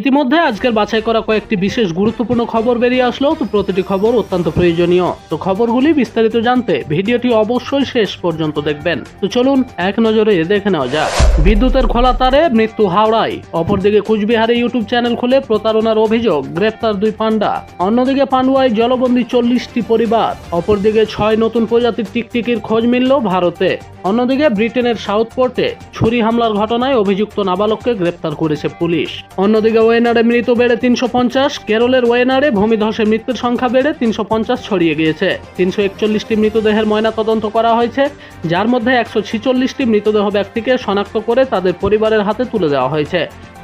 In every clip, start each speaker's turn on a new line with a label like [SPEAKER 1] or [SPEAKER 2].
[SPEAKER 1] ইতিমধ্যে আজকের বাছাই করা কয়েকটি বিশেষ গুরুত্বপূর্ণ খবর বেরিয়ে আসলো, তো প্রতিটি খবর অত্যন্ত প্রয়োজনীয়। তো খবরগুলি বিস্তারিত জানতে ভিডিওটি অবশ্যই শেষ পর্যন্ত দেখবেন। তো চলুন, এক নজরে দেখে নেওয়া যাক। বিদ্যুতের খোলা তারে মৃত্যু হাওড়ায়। অপরদিকে কুচবিহারে ইউটিউব চ্যানেল খুলে প্রতারণার অভিযোগ, গ্রেপ্তার দুই পান্ডা অন্যদিকে পান্ডুয়ায় জলবন্দী চল্লিশটি পরিবার। অপরদিকে ছয় নতুন প্রজাতির টিকটিকির খোঁজ মিলল ভারতে। অন্যদিকে ব্রিটেনের সাউথ পোর্টে ছুরি হামলার ঘটনায় অভিযুক্ত নাবালককে গ্রেপ্তার করেছে পুলিশ। অন্যদিকে ওয়েনারে মৃত বেড়ে তিনশো পঞ্চাশ, কেরলের ওয়েনারে ভূমিধসে মৃত্যুর সংখ্যা বেড়ে তিনশো পঞ্চাশ ছড়িয়ে গিয়েছে। তিনশো একচল্লিশটি মৃতদেহের ময়না তদন্ত করা হয়েছে, যার মধ্যে একশো ছিচল্লিশটি মৃতদেহ ব্যক্তিকে শনাক্ত করে তাদের পরিবারের হাতে তুলে দেওয়া হয়েছে।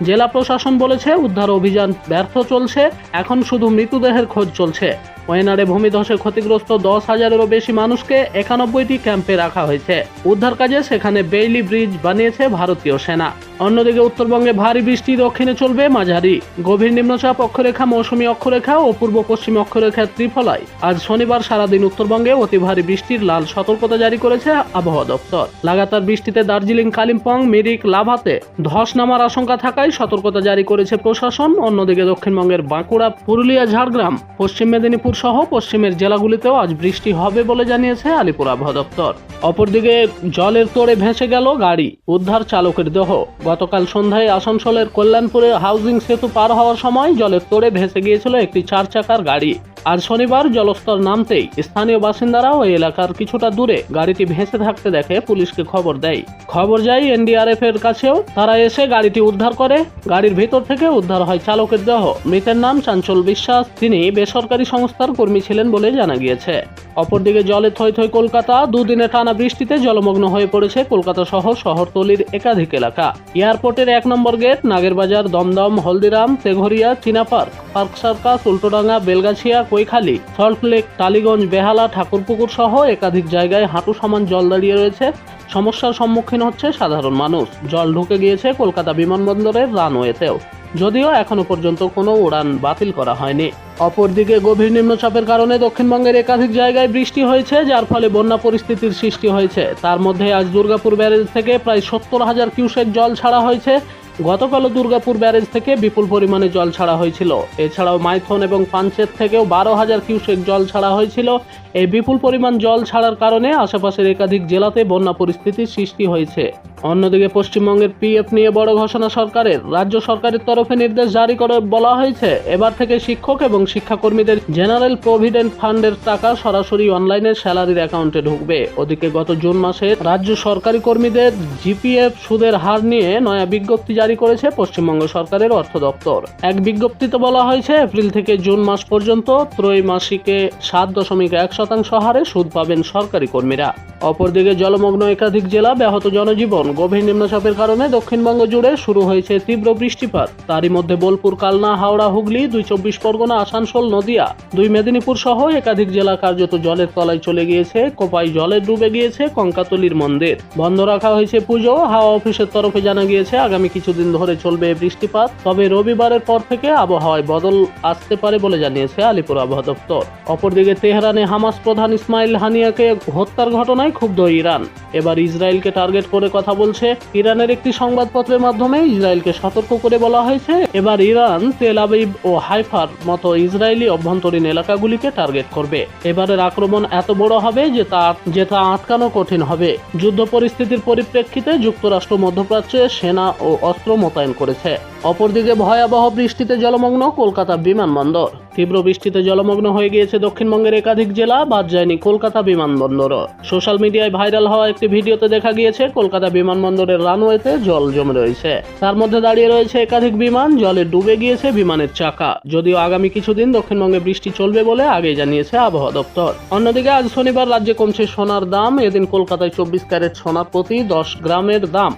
[SPEAKER 1] জেলা প্রশাসন বলেছে, উদ্ধার অভিযান ব্যর্থ চলছে, এখন শুধু মৃতদেহের খোঁজ চলছে। ওয়েনারে ভূমিধসে ক্ষতিগ্রস্ত দশ হাজারেরও বেশি মানুষকে একানব্বইটি ক্যাম্পে রাখা হয়েছে। উদ্ধার কাজে সেখানে বেইলি ব্রিজ বানিয়েছে ভারতীয় সেনা। অন্যদিকে উত্তরবঙ্গে ভারী বৃষ্টি, দক্ষিণে চলবে মাঝারি। গভীর নিম্নচাপ অক্ষরেখা, মৌসুমী অক্ষরেখা ও পূর্ব পশ্চিম অক্ষরেখার ত্রিফলায় আজ শনিবার সারাদিন উত্তরবঙ্গে অতি ভারী বৃষ্টির লাল সতর্কতা জারি করেছে আবহাওয়া দপ্তর। লাগাতার বৃষ্টিতে দার্জিলিং, কালিম্পং, মিরিক, লাভাতে ধস নামার আশঙ্কা থাকায় সতর্কতা জারি করেছে প্রশাসন। অন্যদিকে দক্ষিণবঙ্গের বাঁকুড়া, পুরুলিয়া, ঝাড়গ্রাম, পশ্চিম মেদিনীপুর সহ পশ্চিমের জেলাগুলিতেও আজ বৃষ্টি হবে বলে জানিয়েছে আলিপুর আবহাওয়া দপ্তর। অপরদিকে জলের তোড়ে ভেসে গেল গাড়ি, উদ্ধার চালকের দেহ। গতকাল সন্ধ্যায় আসানসোলের কল্যাণপুরে হাউজিং সেতু পার হওয়ার সময় জলের তোড়ে ভেসে গিয়েছিল একটি চার চাকার গাড়ি। আর শনিবার জলস্তর নামতেই স্থানীয় বাসিন্দারা ওই এলাকার কিছুটা দূরে গাড়িটি ভেসে থাকতে দেখে পুলিশকে খবর দেয়। খবর যায় এনডিআরএফ এর কাছেও, তারা এসে গাড়িটি উদ্ধার করে। গাড়ির ভেতর থেকে উদ্ধার হয় চালকের দেহ। মৃতের নাম চাঞ্চল বিশ্বাস। তিনি বেসরকারি সংস্থার কর্মী ছিলেন বলে জানা গিয়েছে। অপরদিকে জলে থই থই কলকাতা, দুদিনে টানা বৃষ্টিতে জলমগ্ন হয়ে পড়েছে কলকাতা সহ শহরতলির একাধিক এলাকা। এয়ারপোর্টের এক নম্বর gate, Nagerbazar, Dumdum, Haldiram, Teghoria, Chinar park park circus Ultadanga Belgachia, Kaikhali salt lake Tollygunge, Behala, Thakurpukur সহ একাধিক জায়গায় হাঁটু সমান জল দাঁড়িয়ে রয়েছে। সমস্যার সম্মুখীন হচ্ছে সাধারণ মানুষ। জল ঢুকে গিয়েছে কলকাতা বিমানবন্দরের রানওয়েতেও। যদিও এখনও পর্যন্ত কোনো উড়ান বাতিল করা হয়নি। অপরদিকে গভীর নিম্নচাপের কারণে দক্ষিণবঙ্গের একাধিক জায়গায় বৃষ্টি হয়েছে, যার ফলে বন্যা পরিস্থিতির সৃষ্টি হয়েছে। তার মধ্যে আজ দুর্গাপুর ব্যারেজ থেকে প্রায় সত্তর হাজার কিউসেক জল ছাড়া হয়েছে। গতকালও দুর্গাপুর ব্যারেজ থেকে বিপুল পরিমাণে জল ছাড়া হয়েছিল। এছাড়াও মাইথন এবং পাঞ্চেত থেকেও বারো হাজার কিউসেক জল ছাড়া হয়েছিল। এই বিপুল পরিমাণ জল ছাড়ার কারণে আশেপাশের একাধিক জেলাতে বন্যা পরিস্থিতির সৃষ্টি হয়েছে। অন্যদিকে পশ্চিমবঙ্গের পিএফ নিয়ে বড় ঘোষণা সরকারের। রাজ্য সরকারের তরফে নির্দেশ জারি করে বলা হয়েছে, এবার থেকে শিক্ষক এবং শিক্ষাকর্মীদের জেনারেল প্রভিডেন্ট ফান্ডের টাকা সরাসরি অনলাইনে স্যালারির অ্যাকাউন্টে ঢুকবে। ওদিকে গত জুন মাসে রাজ্য সরকারি কর্মীদের জিপিএফ সুদের হার নিয়ে নয়া বিজ্ঞপ্তি জারি করেছে পশ্চিমবঙ্গ সরকারের অর্থ দপ্তর। এক বিজ্ঞপ্তিতে বলা হয়েছে, এপ্রিল থেকে জুন মাস পর্যন্ত ত্রৈমাসিকে সাত দশমিক এক শতাংশ হারে সুদ পাবেন সরকারি কর্মীরা। অপরদিকে জলমগ্ন একাধিক জেলা ব্যাহত জনজীবন গভীর নিম্নচাপের কারণে দক্ষিণবঙ্গ জুড়ে শুরু হয়েছে তীব্র বৃষ্টিপাত। তারই মধ্যে বোলপুর, কালনা, হাওড়া, হুগলি, দুই চব্বিশ পরগনা, আসানসোল, নদিয়া, দুই মেদিনীপুর সহ একাধিক জেলা কার্যত জলের তলায় চলে গিয়েছে, কোপাই জলে ডুবে গিয়েছে কঙ্কাতলির মন্দির। বন্ধ রাখা হয়েছে পুজো, হাওয়া অফিসের তরফে জানা গিয়েছে আগামী কিছুদিন ধরে চলবে বৃষ্টিপাত, তবে রবিবারের পর থেকে আবহাওয়ায় বদল আসতে পারে বলে জানিয়েছে আলিপুর আবহাওয়া দপ্তর। অপরদিকে তেহরানে হামাস প্রধান ইসমাইল হানিয়াকে হত্যার ঘটনায় ক্ষুব্ধ ইরান। এবার ইসরায়েলকে টার্গেট করে কথা বলছে, ইরানের একটি সংবাদপত্রের মাধ্যমে ইসরায়েলকে সতর্ক করে বলা হয়েছে, এবার ইরান তেল আবিব ও হাইফার মতো ইসরায়েলি অভ্যন্তরীণ এলাকাগুলিকে টার্গেট করবে। এবারের আক্রমণ এত বড় হবে যে তা যে তা আটকানো কঠিন হবে। যুদ্ধ পরিস্থিতির পরিপ্রেক্ষিতে যুক্তরাষ্ট্র মধ্যপ্রাচ্যে সেনা ও অস্ত্র মোতায়েন করেছে। অপরদিকে ভয়াবহ বৃষ্টিতে জলমগ্ন কলকাতা বিমানবন্দর। তীব্র বৃষ্টিতে জলমগ্ন হয়ে গিয়েছে দক্ষিণবঙ্গের একাধিক জেলা, বাদ যায়নি কলকাতা বিমানবন্দরও সোশ্যাল মিডিয়ায় ভাইরাল হওয়া একটি ভিডিওতে দেখা গিয়েছে, কলকাতা বিমানবন্দরের রানওয়েতে জল জমে রয়েছে। তার মধ্যে দাঁড়িয়ে রয়েছে একাধিক বিমান, জলে ডুবে গিয়েছে বিমানের চাকা। যদিও আগামী কিছুদিন দক্ষিণবঙ্গে বৃষ্টি চলবে বলে আগে জানিয়েছে আবহাওয়া দপ্তর। অন্যদিকে আজ শনিবার রাজ্যে কমছে সোনার দাম, এদিন কলকাতায় চব্বিশ ক্যারেট সোনার প্রতি দশ গ্রামের দাম।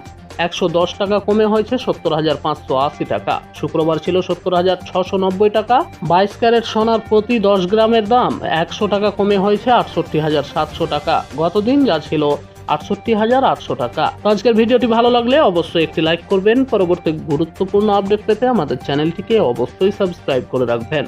[SPEAKER 1] একশো দশ টাকা কমে হয়েছে, সত্তর হাজার পাঁচশো আশি টাকা। শুক্রবার ছিল সত্তর হাজার ছশো নব্বই টাকা। বাইশ ক্যারেট সোনার প্রতি দশ গ্রামের দাম একশো টাকা কমে হয়েছে, আটষট্টি হাজার সাতশো টাকা। গতদিন যা ছিল আটষট্টি হাজার আটশো টাকা। আজকের ভিডিওটি ভালো লাগলে অবশ্যই একটি লাইক করবেন। পরবর্তী গুরুত্বপূর্ণ আপডেট পেতে আমাদের চ্যানেলটিকে অবশ্যই সাবস্ক্রাইব করে রাখবেন।